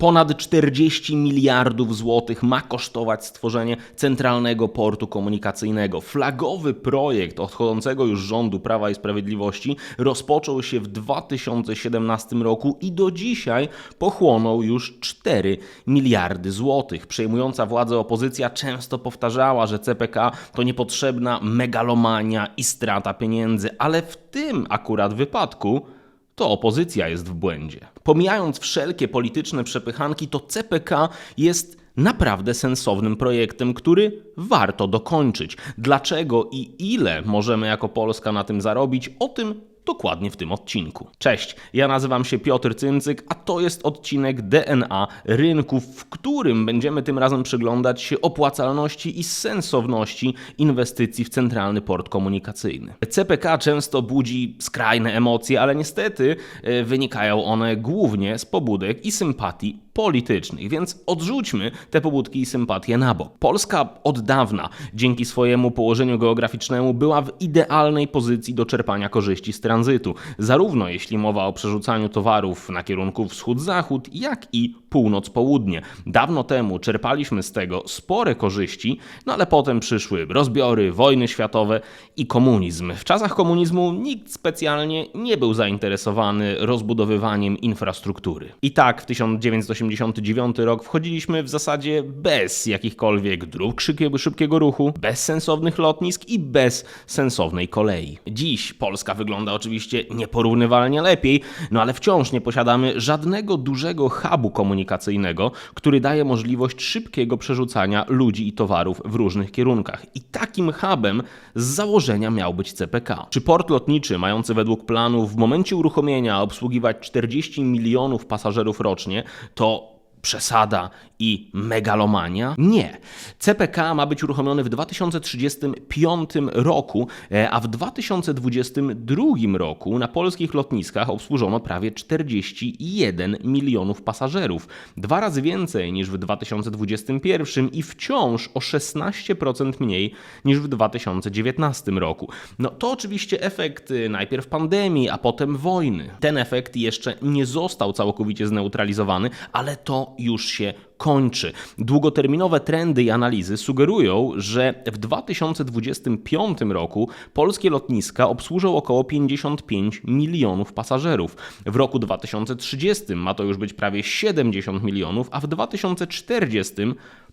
Ponad 40 miliardów złotych ma kosztować stworzenie centralnego portu komunikacyjnego. Flagowy projekt odchodzącego już rządu Prawa i Sprawiedliwości rozpoczął się w 2017 roku i do dzisiaj pochłonął już 4 miliardy złotych. Przejmująca władzę opozycja często powtarzała, że CPK to niepotrzebna megalomania i strata pieniędzy, ale w tym akurat wypadku to opozycja jest w błędzie. Pomijając wszelkie polityczne przepychanki, to CPK jest naprawdę sensownym projektem, który warto dokończyć. Dlaczego i ile możemy jako Polska na tym zarobić, o tym dokładnie w tym odcinku. Cześć, ja nazywam się Piotr Cyncyk, a to jest odcinek DNA rynków, w którym będziemy tym razem przyglądać się opłacalności i sensowności inwestycji w centralny port komunikacyjny. CPK często budzi skrajne emocje, ale niestety e, wynikają one głównie z pobudek i sympatii politycznych, więc odrzućmy te pobudki i sympatie na bok. Polska od dawna, dzięki swojemu położeniu geograficznemu, była w idealnej pozycji do czerpania korzyści z tranzytu, zarówno jeśli mowa o przerzucaniu towarów na kierunku wschód-zachód, jak i północ-południe. Dawno temu czerpaliśmy z tego spore korzyści, no ale potem przyszły rozbiory, wojny światowe i komunizm. W czasach komunizmu nikt specjalnie nie był zainteresowany rozbudowywaniem infrastruktury. I tak w 1989 rok wchodziliśmy w zasadzie bez jakichkolwiek dróg szybkiego, ruchu, bez sensownych lotnisk i bez sensownej kolei. Dziś Polska wygląda oczywiście nieporównywalnie lepiej, no ale wciąż nie posiadamy żadnego dużego hubu komunikacyjnego, który daje możliwość szybkiego przerzucania ludzi i towarów w różnych kierunkach. I takim hubem z założenia miał być CPK. Czy port lotniczy, mający według planów w momencie uruchomienia obsługiwać 40 milionów pasażerów rocznie, to przesada i megalomania? Nie. CPK ma być uruchomiony w 2035 roku, e, a w 2022 roku na polskich lotniskach obsłużono prawie 41 milionów pasażerów. Dwa razy więcej niż w 2021 i wciąż o 16% mniej niż w 2019 roku. No to oczywiście efekt najpierw pandemii, a potem wojny. Ten efekt jeszcze nie został całkowicie zneutralizowany, ale to już się kończy. Długoterminowe trendy i analizy sugerują, że w 2025 roku polskie lotniska obsłużą około 55 milionów pasażerów. W roku 2030 ma to już być prawie 70 milionów, a w 2040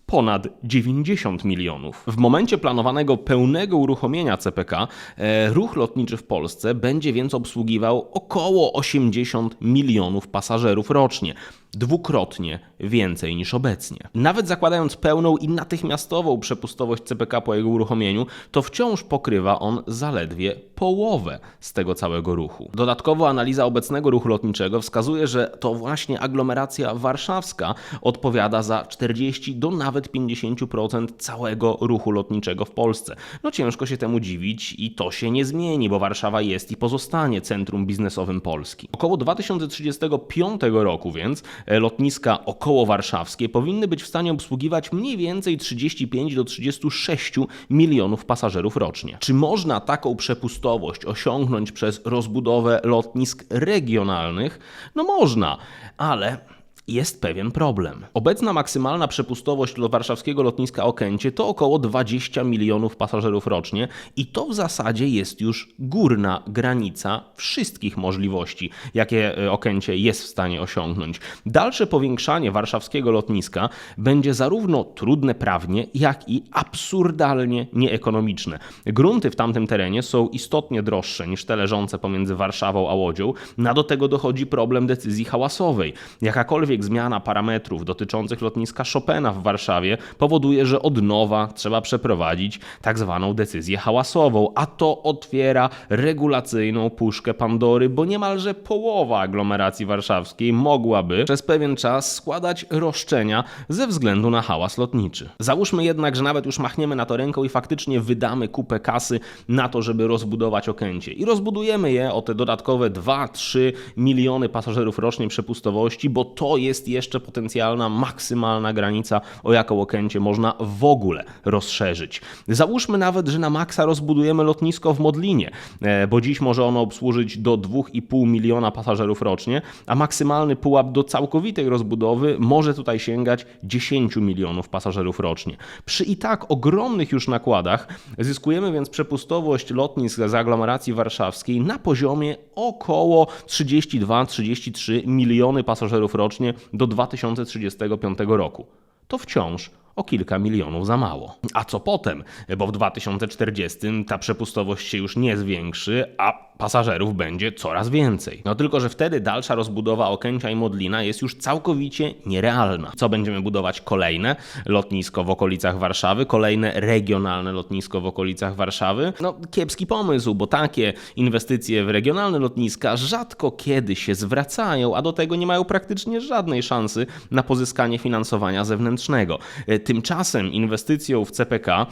ponad 90 milionów. W momencie planowanego pełnego uruchomienia CPK e, ruch lotniczy w Polsce będzie więc obsługiwał około 80 milionów pasażerów rocznie dwukrotnie więcej niż obecnie. Nawet zakładając pełną i natychmiastową przepustowość CPK po jego uruchomieniu, to wciąż pokrywa on zaledwie połowę z tego całego ruchu. Dodatkowo analiza obecnego ruchu lotniczego wskazuje, że to właśnie aglomeracja warszawska odpowiada za 40 do nawet 50% całego ruchu lotniczego w Polsce. No ciężko się temu dziwić i to się nie zmieni, bo Warszawa jest i pozostanie centrum biznesowym Polski. Około 2035 roku więc E, lotniska około warszawskie powinny być w stanie obsługiwać mniej więcej 35 do 36 milionów pasażerów rocznie. Czy można taką przepustowość osiągnąć przez rozbudowę lotnisk regionalnych? No można, ale jest pewien problem. Obecna maksymalna przepustowość warszawskiego lotniska Okęcie to około 20 milionów pasażerów rocznie i to w zasadzie jest już górna granica wszystkich możliwości, jakie e, Okęcie jest w stanie osiągnąć. Dalsze powiększanie warszawskiego lotniska będzie zarówno trudne prawnie, jak i absurdalnie nieekonomiczne. Grunty w tamtym terenie są istotnie droższe niż te leżące pomiędzy Warszawą a Łodzią. Na do tego dochodzi problem decyzji hałasowej. Jakakolwiek jakakolwiek zmiana parametrów dotyczących lotniska Chopina w Warszawie powoduje, że od nowa trzeba przeprowadzić tak zwaną decyzję hałasową, a to otwiera regulacyjną puszkę Pandory, bo niemalże połowa aglomeracji warszawskiej mogłaby przez pewien czas składać roszczenia ze względu na hałas lotniczy. Załóżmy jednak, że nawet już machniemy na to ręką i faktycznie wydamy kupę kasy na to, żeby rozbudować Okęcie. I rozbudujemy je o te dodatkowe 2-3 miliony pasażerów rocznie przepustowości, bo to jest jeszcze potencjalna maksymalna granica, o jaką Okęcie można w ogóle rozszerzyć. Załóżmy nawet, że na maksa rozbudujemy lotnisko w Modlinie, e, bo dziś może ono obsłużyć do 2,5 miliona pasażerów rocznie, a maksymalny pułap do całkowitej rozbudowy może tutaj sięgać 10 milionów pasażerów rocznie. Przy i tak ogromnych już nakładach zyskujemy więc przepustowość lotnisk z aglomeracji warszawskiej na poziomie około 32-33 miliony pasażerów rocznie do 2035 roku. To wciąż o kilka milionów za mało. A co potem? Bo w 2040 ta przepustowość się już nie zwiększy, a pasażerów będzie coraz więcej. No tylko, że wtedy dalsza rozbudowa Okęcia i Modlina jest już całkowicie nierealna. Co będziemy budować kolejne? Lotnisko w okolicach Warszawy, kolejne regionalne lotnisko w okolicach Warszawy? No kiepski pomysł, bo takie inwestycje w regionalne lotniska rzadko kiedy się zwracają, a do tego nie mają praktycznie żadnej szansy na pozyskanie finansowania zewnętrznego. Tymczasem inwestycją w CPK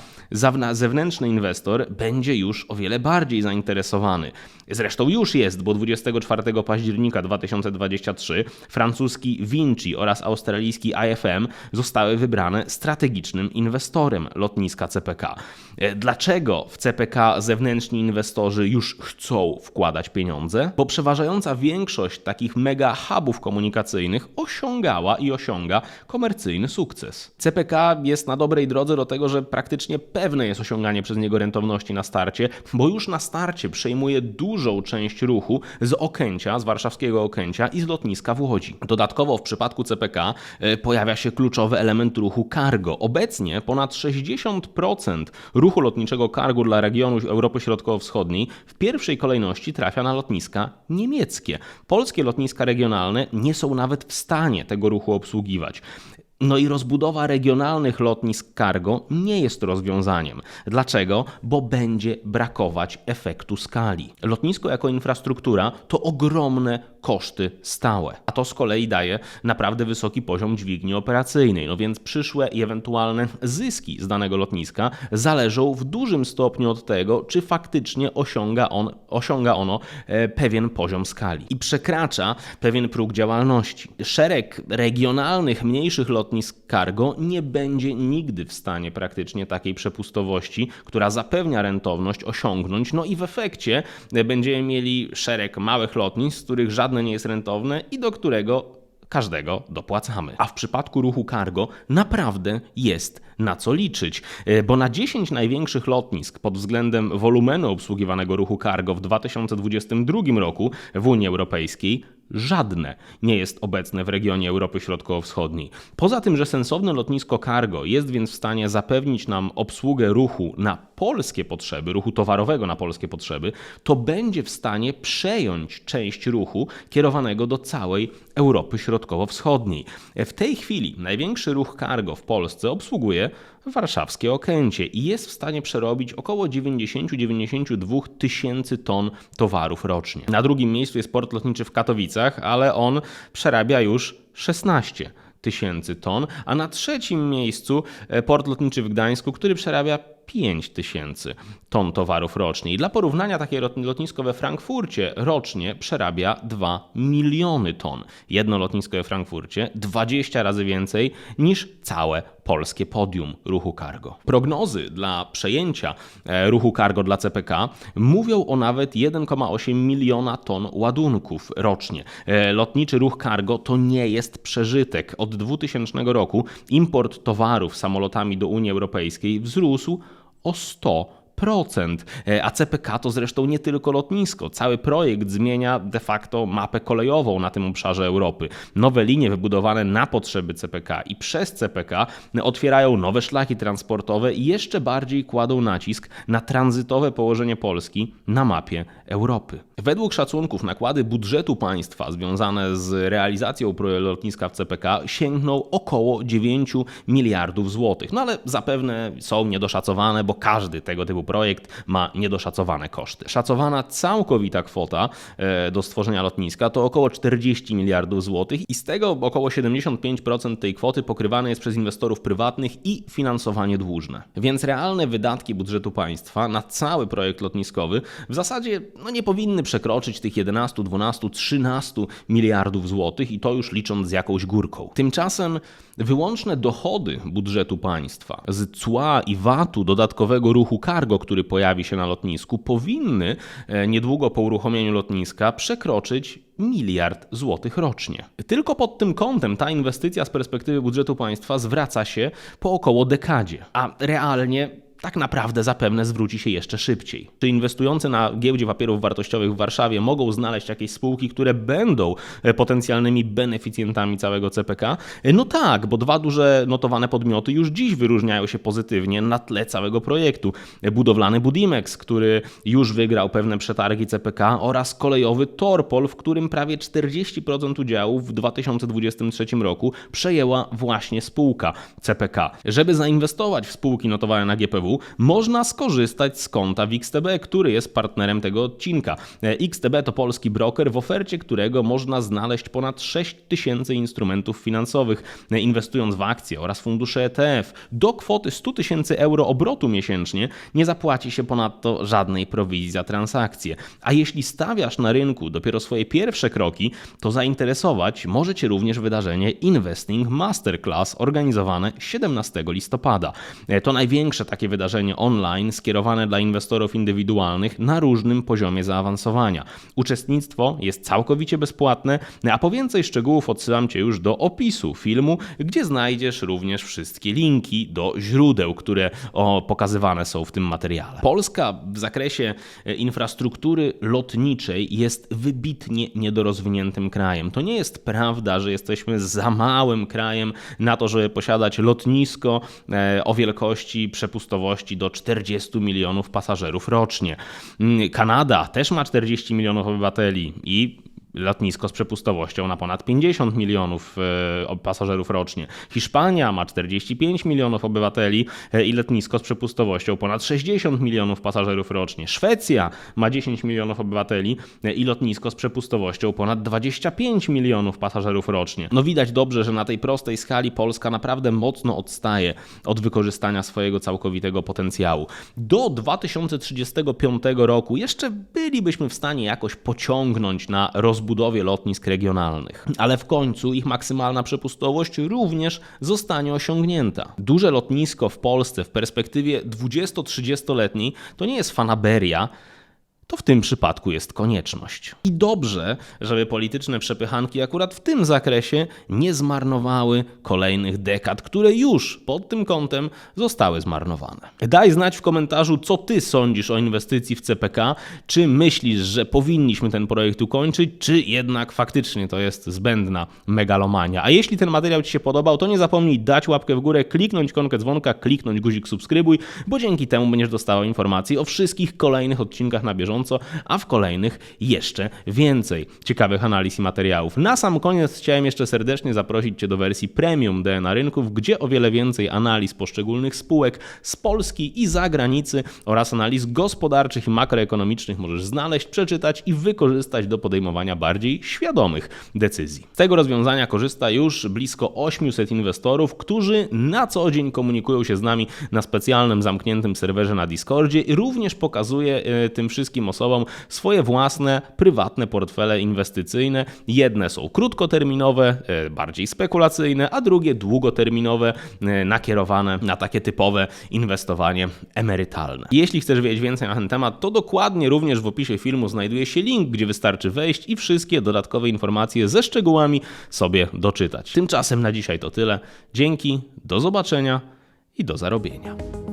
zewnętrzny inwestor będzie już o wiele bardziej zainteresowany. Zresztą już jest, bo 24 października 2023 francuski Vinci oraz australijski IFM zostały wybrane strategicznym inwestorem lotniska CPK. Dlaczego w CPK zewnętrzni inwestorzy już chcą wkładać pieniądze? Bo przeważająca większość takich mega hubów komunikacyjnych osiągała i osiąga komercyjny sukces. CPK jest na dobrej drodze do tego, że praktycznie pewne jest osiąganie przez niego rentowności na starcie, bo już na starcie przejmuje dużą część ruchu z Okęcia, z warszawskiego Okęcia i z lotniska w Łodzi. Dodatkowo w przypadku CPK e, pojawia się kluczowy element ruchu cargo. Obecnie ponad 60% ruchu lotniczego cargo dla regionu Europy Środkowo-Wschodniej w pierwszej kolejności trafia na lotniska niemieckie. Polskie lotniska regionalne nie są nawet w stanie tego ruchu obsługiwać. No i rozbudowa regionalnych lotnisk cargo nie jest rozwiązaniem. Dlaczego? Bo będzie brakować efektu skali. Lotnisko jako infrastruktura to ogromne koszty stałe, a to z kolei daje naprawdę wysoki poziom dźwigni operacyjnej. No więc przyszłe i ewentualne zyski z danego lotniska zależą w dużym stopniu od tego, czy faktycznie osiąga, on, osiąga ono e, pewien poziom skali i przekracza pewien próg działalności. Szereg regionalnych, mniejszych lotnisk cargo nie będzie nigdy w stanie praktycznie takiej przepustowości, która zapewnia rentowność, osiągnąć. No i w efekcie będziemy mieli szereg małych lotnisk, z których nie jest rentowne i do którego każdego dopłacamy. A w przypadku ruchu cargo naprawdę jest na co liczyć, e, bo na 10 największych lotnisk pod względem wolumenu obsługiwanego ruchu cargo w 2022 roku w Unii Europejskiej żadne nie jest obecne w regionie Europy Środkowo-Wschodniej. Poza tym, że sensowne lotnisko cargo jest więc w stanie zapewnić nam obsługę ruchu na polskie potrzeby, ruchu towarowego na polskie potrzeby, to będzie w stanie przejąć część ruchu kierowanego do całej Europy Środkowo-Wschodniej. W tej chwili największy ruch cargo w Polsce obsługuje warszawskie Okęcie i jest w stanie przerobić około 90-92 tysięcy ton towarów rocznie. Na drugim miejscu jest port lotniczy w Katowicach, ale on przerabia już 16 tysięcy ton, a na trzecim miejscu e, port lotniczy w Gdańsku, który przerabia 5 tysięcy ton towarów rocznie. I dla porównania takie lotnisko we Frankfurcie rocznie przerabia 2 miliony ton. Jedno lotnisko we Frankfurcie 20 razy więcej niż całe polskie podium ruchu cargo. Prognozy dla przejęcia e, ruchu cargo dla CPK mówią o nawet 1,8 miliona ton ładunków rocznie. E, lotniczy ruch cargo to nie jest przeżytek. Od 2000 roku import towarów samolotami do Unii Europejskiej wzrósł o 100 E, a CPK to zresztą nie tylko lotnisko. Cały projekt zmienia de facto mapę kolejową na tym obszarze Europy. Nowe linie wybudowane na potrzeby CPK i przez CPK otwierają nowe szlaki transportowe i jeszcze bardziej kładą nacisk na tranzytowe położenie Polski na mapie Europy. Według szacunków nakłady budżetu państwa związane z realizacją lotniska w CPK sięgną około 9 miliardów złotych. No ale zapewne są niedoszacowane, bo każdy tego typu projekt ma niedoszacowane koszty. Szacowana całkowita kwota e, do stworzenia lotniska to około 40 miliardów złotych i z tego około 75% tej kwoty pokrywane jest przez inwestorów prywatnych i finansowanie dłużne. Więc realne wydatki budżetu państwa na cały projekt lotniskowy w zasadzie no, nie powinny przekroczyć tych 11, 12, 13 miliardów złotych i to już licząc z jakąś górką. Tymczasem wyłączne dochody budżetu państwa z cła i VAT-u dodatkowego ruchu cargo, który pojawi się na lotnisku, powinny e, niedługo po uruchomieniu lotniska przekroczyć miliard złotych rocznie. Tylko pod tym kątem ta inwestycja z perspektywy budżetu państwa zwraca się po około dekadzie, a realnie tak naprawdę zapewne zwróci się jeszcze szybciej. Czy inwestujący na giełdzie papierów wartościowych w Warszawie mogą znaleźć jakieś spółki, które będą e, potencjalnymi beneficjentami całego CPK? E, No tak, bo dwa duże notowane podmioty już dziś wyróżniają się pozytywnie na tle całego projektu. E, Budowlany Budimex, który już wygrał pewne przetargi CPK oraz kolejowy Torpol, w którym prawie 40% udziałów w 2023 roku przejęła właśnie spółka CPK. Żeby zainwestować w spółki notowane na GPW, można skorzystać z konta w XTB, który jest partnerem tego odcinka. XTB to polski broker, w ofercie którego można znaleźć ponad 6 tysięcy instrumentów finansowych, inwestując w akcje oraz fundusze ETF. Do kwoty 100 tysięcy euro obrotu miesięcznie nie zapłaci się ponadto żadnej prowizji za transakcje. A jeśli stawiasz na rynku dopiero swoje pierwsze kroki, to zainteresować może Cię również wydarzenie Investing Masterclass organizowane 17 listopada. To największe takie wydarzenie online skierowane dla inwestorów indywidualnych na różnym poziomie zaawansowania. Uczestnictwo jest całkowicie bezpłatne, a po więcej szczegółów odsyłam Cię już do opisu filmu, gdzie znajdziesz również wszystkie linki do źródeł, które pokazywane są w tym materiale. Polska w zakresie e, infrastruktury lotniczej jest wybitnie niedorozwiniętym krajem. To nie jest prawda, że jesteśmy za małym krajem na to, żeby posiadać lotnisko e, o wielkości przepustowości do 40 milionów pasażerów rocznie. Mm, Kanada też ma 40 milionów obywateli i lotnisko z przepustowością na ponad 50 milionów e, pasażerów rocznie. Hiszpania ma 45 milionów obywateli e, i lotnisko z przepustowością ponad 60 milionów pasażerów rocznie. Szwecja ma 10 milionów obywateli e, i lotnisko z przepustowością ponad 25 milionów pasażerów rocznie. No widać dobrze, że na tej prostej skali Polska naprawdę mocno odstaje od wykorzystania swojego całkowitego potencjału. Do 2035 roku jeszcze bylibyśmy w stanie jakoś pociągnąć na rozbudowie lotnisk regionalnych, ale w końcu ich maksymalna przepustowość również zostanie osiągnięta. Duże lotnisko w Polsce w perspektywie 20-30-letniej to nie jest fanaberia, to w tym przypadku jest konieczność. I dobrze, żeby polityczne przepychanki akurat w tym zakresie nie zmarnowały kolejnych dekad, które już pod tym kątem zostały zmarnowane. Daj znać w komentarzu, co ty sądzisz o inwestycji w CPK. Czy myślisz, że powinniśmy ten projekt ukończyć, czy jednak faktycznie to jest zbędna megalomania? A jeśli ten materiał ci się podobał, to nie zapomnij dać łapkę w górę, kliknąć ikonkę dzwonka, kliknąć guzik subskrybuj, bo dzięki temu będziesz dostawał informacji o wszystkich kolejnych odcinkach na bieżąco, a w kolejnych jeszcze więcej ciekawych analiz i materiałów. Na sam koniec chciałem jeszcze serdecznie zaprosić Cię do wersji premium DNA Rynków, gdzie o wiele więcej analiz poszczególnych spółek z Polski i zagranicy oraz analiz gospodarczych i makroekonomicznych możesz znaleźć, przeczytać i wykorzystać do podejmowania bardziej świadomych decyzji. Z tego rozwiązania korzysta już blisko 800 inwestorów, którzy na co dzień komunikują się z nami na specjalnym zamkniętym serwerze na Discordzie i również pokazuje e, tym wszystkim osobom swoje własne, prywatne portfele inwestycyjne. Jedne są krótkoterminowe, e, bardziej spekulacyjne, a drugie długoterminowe, e, nakierowane na takie typowe inwestowanie emerytalne. Jeśli chcesz wiedzieć więcej na ten temat, to dokładnie również w opisie filmu znajduje się link, gdzie wystarczy wejść i wszystkie dodatkowe informacje ze szczegółami sobie doczytać. Tymczasem na dzisiaj to tyle. Dzięki, do zobaczenia i do zarobienia.